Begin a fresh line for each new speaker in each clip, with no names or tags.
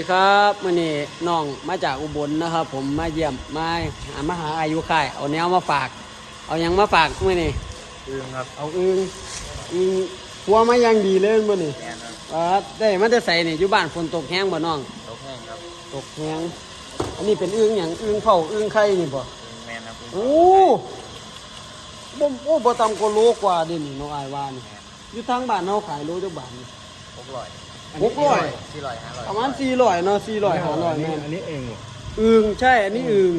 สวัสดีครับมื่อนี้น้องมาจากอุบลนะครับ ผมมาเยี่ยมมาหามาหาอายุค่ายเอาแนวมาฝาก เอาหยังมาฝากมื่อนี้
อึงครับ
เอาอึงอึงหัวมาอยังดีเลยมื่อนี้
แมนครับ
เออได้มาจะใส่นี่อยู่บ้านฝนตกแห้งบ่น้อง
ตกแห้งครับ
ตกแห้งอันนี้เป็นอึงอย่างอึงเผาอึงไข่นี่บ่
อึงแมนครับ
โอ้บ่โอ้บ่ต่ำกว่าโลกว่าเดินี่น้องอายว่านี่อยู่ทางบ้านเฮาขายโลจักบาทนี่
หกร้อย
หกร้อย
สี่ร้อยห้าร้อย
ประมาณ400เนาะ400 500แม่น
อันนี้เองเหรอ
อึงใช่ อันนี้อึง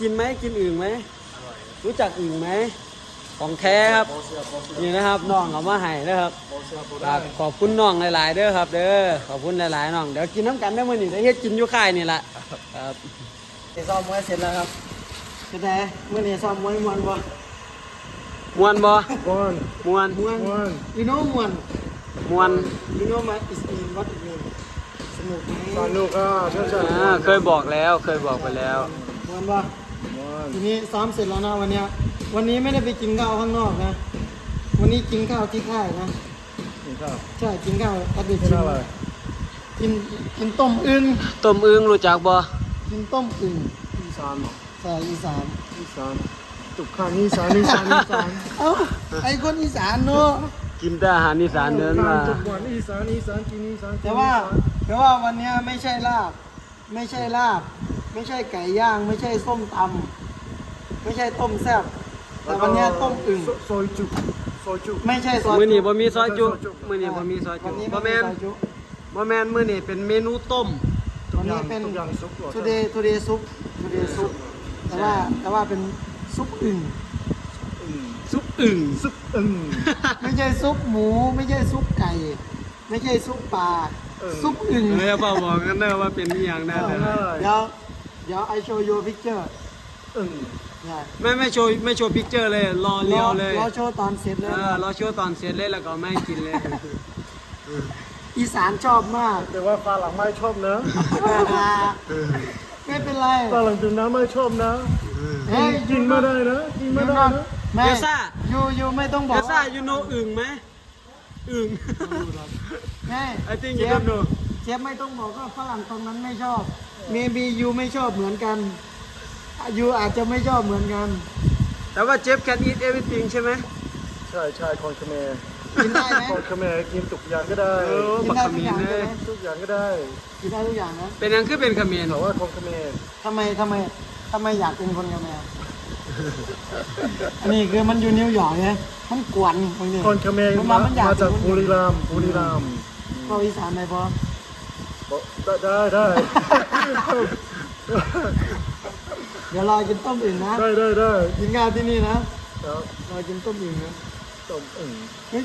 กินไหมกินอึงไหม
อร่อย
รู้จักอึงไหมของแท้ครับ
โบเสือโบเสือ
นี่นะครับน้องเอามาให้นะครับ
โบเสือโบ
ฝากขอบคุณน้องหลาย ๆ เด้อครับ เด้อขอบคุณหลาย ๆ น้องเดี๋ยวกินน้ำกันได้อมื้อนี้ได้เฮ็ดกินอยู่ค่ายนี่ล่ะครับซ้อมมวยเสร็จแล้วครับเป็นไงมื้อนี้ซ้อมมวยม่วนบ่ม่วนบ่
ก้อน
ม่วน
ม่วนม่วน
you know ม่วน ม่วน you know my is mean what it mean สนุกไหม
สนุกอะใช่ใช่
อ่าเคยบอกแล้วเคยบอกไปแล้ว
ม่วนปะ
ม่วน
ทีนี้ซ้อมเสร็จแล้วนะวันเนี้ยวันนี้ไม่ได้ไปกินข้าวข้างนอกนะ วันนี้กินข้าวที่ค่ายนะ
กินข้าว
ใช่ กินข้าวแอดดิ
กิน
ชิน
อะไร
กินกินต้มอึ่ง
ต้มอึงรู้จักบ่
กินต้มอึ่ง
อีสานเหรอ
ใช่อีสาน
อีสานตุกข้างอีสานอีสานอีสาน
เอ้าไอ้คนอีสานเนอะ
กินแต่อาหารอีสานเดินมา
ทุกวันอีสานอีสานกินอีสานกิน
แต่ว่า
อีสน
แต่ว่าวันเนี้ยไม่ใช่ลาบ ไม่ใช่ลาบ ไม่ใช่ไก่ย่าง ไม่ใช่ส้มตำไม่ใช่ต้มแซ่บแต่วันเนี้ยต้มอึ่ง
โซซอยจุซอยจุ
ไม่ใช่ซอย
มื้อนี้บ่มีซอยจุ
ซอยจุ
มื้อนี้บ่มีซอยจุ
วันนี้
บ่
ไม่
แม่น
ซอยจุ
บ่แม่นมื้อนี้เป็นเมนูต้ม
ทุ
วั
ก
น
อย่า
นี้
ง
เป็น
ทุกอย่างซุปหรอ
today today ซุป today ซุปแต่ว่าแต่ว่าเป็นซุปอึ่ง
อืม
ซุป อึ่ง
ซุปอึ่ง
ไม่ใช่ซุปหมู ไม่ใช่ซุปไก่ ไม่ใช่ซุปปลา
เออ
ซุปอึ่ง
เลยเปล่าบอกกันเด้อว่าเป็นอีหยังแน่
เอา
แต่
ง่าย
เดี๋ยวเดี๋ยว I show you picture
อึ่ง
เนี่ย
ไม่ไม่โชว์ไม่โชว์พิกเจอร์เลยรอเลียวเลย
รอโชว์ตอนเสร็จเล
เอยอรอโชว์ตอนเสร็จเลยแล้วก็ไม่ให้กินเลย
อีสานชอบมาก
แต่ว่าฝรั่งไม่ชอบนะ
ไม่เป็นไร
ฝรั่งดื่มน้ำไม่ชอบนะ
เฮ้ย
กินไม่ได้นะกินไม่ได้นะ
ไม่
เอลซ่า
ยูยูไม่ต้องบอ
เอกลซ่า you know อึ่งไหมอึ่ง
ไม่
I think
เช
you
ฟ
don't know
เชฟไม่ต้องบอกว่าฝรั่งตรงนั้นไม่ชอบ maybe ยูไม่ชอบเหมือนกันยูอาจจะไม่ชอบเหมือนกัน
แต่ว่าเจฟ can eat everything ใช่ไหม
ใช่ใช่คนเขมร
กินได้ไหม
คนเขมรกินทุกอย่างก็ได้
เออ
กิ
บั
น
ก
ได้
ข
ทุก
มิ้
อนย่าง
เล
ใช่
ย
ไหม
ทุกอย่างก็ได้
กินได้ทุกอย่างนะ
เป็นหยังคือเป็นขมิ้น
แต่ว่าคนเขมร
ทำไมทำไมทำไมอยากเป็นคนกับแมว อันนี้คือมันอยู่นิวยอร์กไงมันกวนบางที
คนเขมร
มัน
มา
มามันอยาก
มาจาก
เป็นคน
บุรีรัมย์บุรีรัมย์
เข้าอีสานไหมพอ
บอกได้ได้ได้
เดี๋ยวรอกินต้มอื่นนะ
ได้ได้ได้
กินข้าวที่นี่นะ
แล้ว
รอกินต้มอื่นนะ
ต้มอึ่ง
เฮ้ย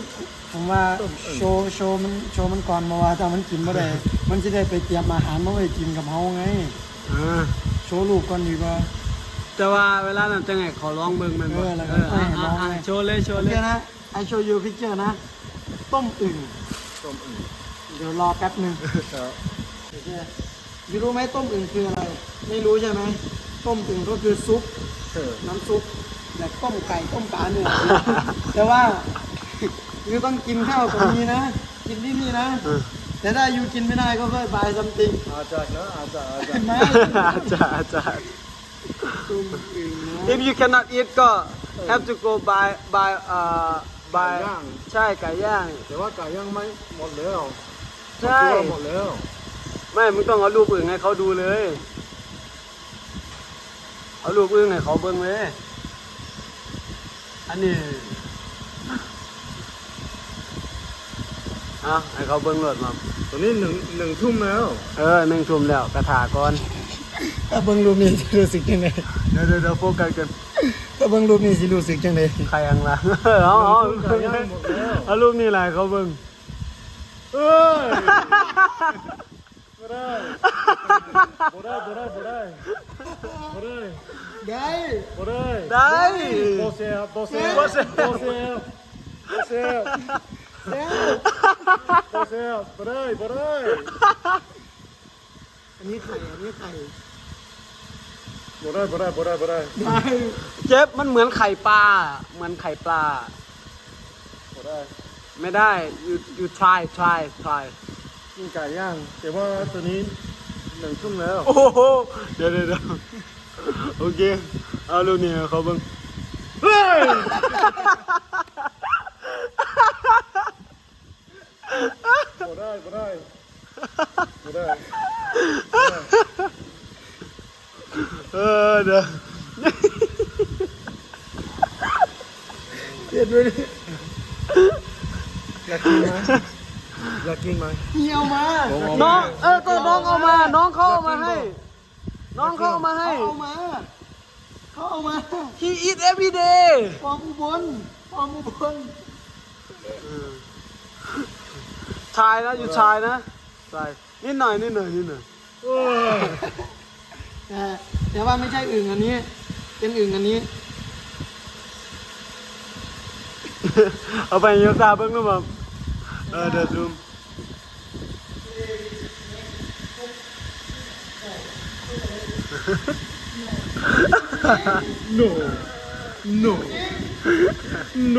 ผมว่า
ต้มอื่น
โชว์โชว์มันโชว์มันก่อนมาว่าถ้ามันกินเมื่อใดมันจะได้ไปเตรียมอาหารมาไว้กินกับเฮาไง
อ่า
โชว์ลูกก่อนดีกว่า
แต่ว่าเวลานั้นจะไงขอร้องเบิ่งแมันบ่
เออแล้วก็
เอออะ
ให้ร้
อะ
อง
อะ
ให้
โชว์เลยโช
โอ
ว์เล
เค
ย
นะ I show you picture นะ ต้มอึ่ง
ต้มอึ่ง
เดี๋ยวรอแป๊บหนึง
ครับ
โอเคยูรู้ไหมต้มอึ่งคืออะไร ไม่รู้ใช่ไหม ต้มอึ่งก็คือซุป
เออ
น้ำซุปแบบต้มไก่ต้มปลาเนี่ย แต่ว่ายูต้องกินข้าวกับนี้นะ กินที่นี่นะ แต่ถ้ายูกินไม่ได้ก็ค่อยบายซัมติง
อาจารย์นะอาจารย์อาจาร
เห็น
ย์
ไหม
อาจารย์อาจารย์
ต้มอึ่งนะ
if you cannot eat ก็ have to go buy buy เอ่อ buy
ย่าง
ใช่ไก่ย่าง
แต่ว่าไก่ย่างไม่หมดแล้ว
ใช่
คิดว่าหมดแล้ว
ไม่ มึงต้องเอารูปอึ่งให้เขาดูเลย เอารูปอึ่งให้เขาเบิ่งเลย อันนี้เอาให้เขาเบิ่งรถมา
ตอนนี้หนึ่งหนึ่งทุ่มแล้ว
เออหนึ่งทุ่มแล้วกระถาก่อน
ถ้าเบิ่งรูปนี้สิรู้สึกยังไง
เดี๋ยวเดี๋ยวเดี๋ยวโฟกัสกัน
ถ้าเบิ่งรูปนี้สิรู้สึกยังไง
ใครยังล่ะเอาเอา
ไก่ย่างหมดแล้ว
เอารูปนี้แหละเขาเบิ่ง
เอ้ยไม่ได้บ่ได้บ่ได้บ่ได้บ่ได้
ได้
บ่ได้
ได้
โบเซียโบเซีย
โบเซีย
โบเซียโบเซีย
แล้ว
โบเซียบ่ได้บ่ได้
อันนี้ไข่อันนี้ไข่
บ่ได้บ่ได้บ่ได้บ่ได้
ได้
เจ็บมันเหมือนไข่ปลาเหมือนไข่ปลา
บ่ได้
ไม่ได้ you you try try try
กินไก่ย่าง แต่ว่าตัวนี้หนึ่งทุ่มแล้ว
โอ้โห เดี๋ยวเดี๋ยวเดี๋ยวโอเค เอาลูกนี่เขาเบิ่ง
เฮ้ยบ่ได้บ่ได้บ่ได้
เออเดี๋ยว
เปลี่ยนด้วยดิอยากกินไหมอยากกินไหม
เหี่ยวมา
น้องเออก็น้องเอามา น้องเขาเอามาให้ น้องเขาเอามาให้
เขาเอามาเขาเอามา
he eat every day
ฟองอุบลฟองอุบล
ชายนะอยู่ชายนะชายนิดหน่อยนิดหน่อยนิดหน่อย
โอ้ย
แต่ แต่ว่าไม่ใช่อึ่งอันนี้ เป็นอึ่งอันนี้
เอาไปเยอะตาเบิ่งดูมั้งเออเดี๋ยวซูม
โนโนโน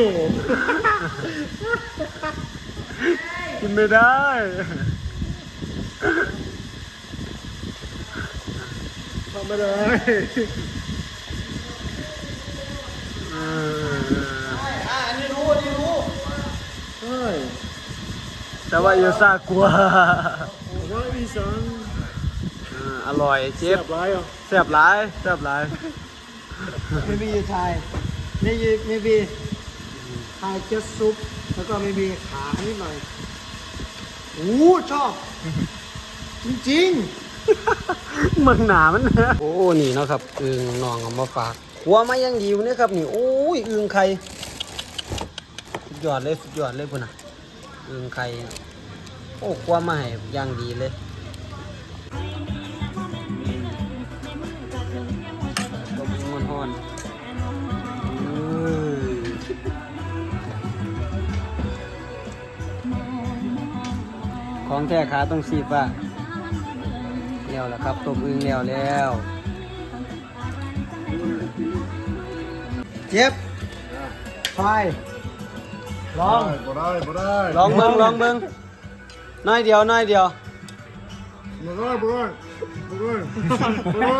กินไม่ได้
ทำไม่ได้
เออ
อ่าอันนี้รู้อันนี้รู้
ใช่
แต่ว่าเยอะซากลัว
ว่าอีสาน
อออร่อยเช
เจ็
ฟ
บไรอะ
แซ่บหลายแซ่บหลาย
ไม่มีชายไม่มีไม่มีชายเจดซุปแล้วก็ไม่มีขานิดหน่อยโอ้ชอบ จริง
เมืองหนามันนะโอ้นี่เนาะครับอึงนองเอามาฝากหัวมายังดีอยู่เนี่ยครับนี่โอ้ยอึงไข่สุดยอดเลยสุดยอดเลยพุ่นน่ะอึงไข่โอ้ครัวมาให้ยังดีเลยก็มีมันฮ้อนของแท้ขาต้องสีฟ้า แล้วแล้วครับต้มอึ่งแล้วแล้ว
ๆเจ็บชายลอง
บ่ได้บ่ได้
ลองเบิ้งลองเบิ้งน้อยเดียวน้อยเดียว
บ่ได้บ่ได้บ่ได้บ่ได้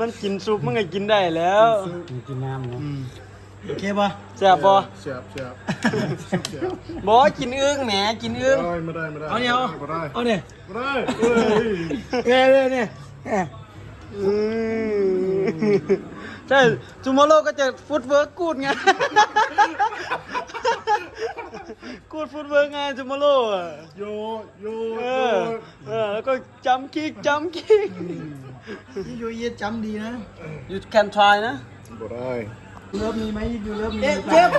มันกินซุปมันก็กินได้แล้ว
กินน้ำนะ โอเคปะ
แซ่บบ่
เสียบเสียบเสียบ
บ่กินอึ่งแหมกินอึ่ง
ไม่ได้ไม่ได้
เอาเนี่ยเอา
บ่ได้
เอาเนี่ย
บ่ได้เอ้ย
เนี่ยเนี่ยเนี่ยเนี่ย
อืมใช่จูโมโรก็จะฟุตเวิร์กกูดไง กูดฟุตเวิร์กไงจูโมโรอะ
โยโย
เอ
โย
อเออแล้วก็จัมคิกจัมคิก
นี่ยูเยจำดีนะ
you can try นะ
บ่ได้
เลิฟมีไหมยูเลิฟมี
เอ๊ะเจ็บ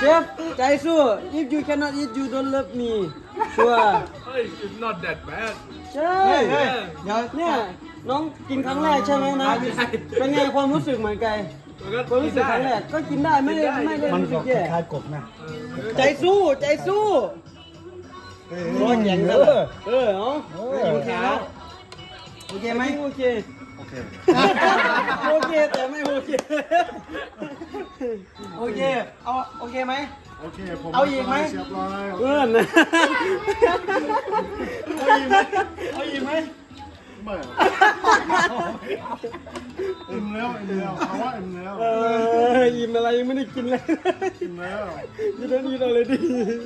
เจ็บใจสู้ if you cannot eat you don't love me ชัวร์
Hey it's not that bad
ใช่
เฮ้ยเฮ้ยเดี๋ยว
เนี่ยน้องกินครั้งแรกใช่ไหมนะเป็นไงความรู้สึกเหมือนกันความรู้สึกครั้งแรกก็กินได้ไม่ได้ไม่ได้
มัน
รู้สึ
ก็
ก
ค
แย่
ล้ายๆกบนะ
ใจสู้ใจสู้ร้อนแข็งซะเลยเออเนาะ
โอเคแล้วโอเคไหม
โอเค
โอเค
โอเคแต่ไม่โอเค
โอเค เอาโอเคไหม
โอเค ผม
เอาอีกไหม
เสียบร้อย
เพื่อนนะ
เอาอีกไหมเอาอีกไหม
ไม่อิ่มแล้วอิ่มแล้วเอาว่าอิ่มแล้ว
เอออิ่มอะไรยังไม่ได้กินเลย
อิ่มแล้ว
ยี่นั้นยี่อะไรดิ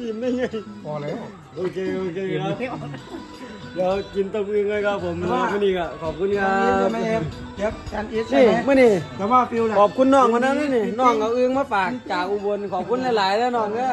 อิ่มได้ไง
พอแล้ว
โอเคโอเคครับเดี๋ยวกินต้มอึ่งเลยครับผมวันนี้ก็ขอบคุณครั
เดี๋ยว
บ
ไม่เอ็มเดี๋ยวการอีทใช่
นี่
ไหม
เมื่อนี่
แต่ว่าฟิลแหละ
ขอบคุณน้องคนนั้นนี่น้องเอาอึ่งมาฝากจากอุบลขอบคุณหลายๆแล้วน้องเด้อ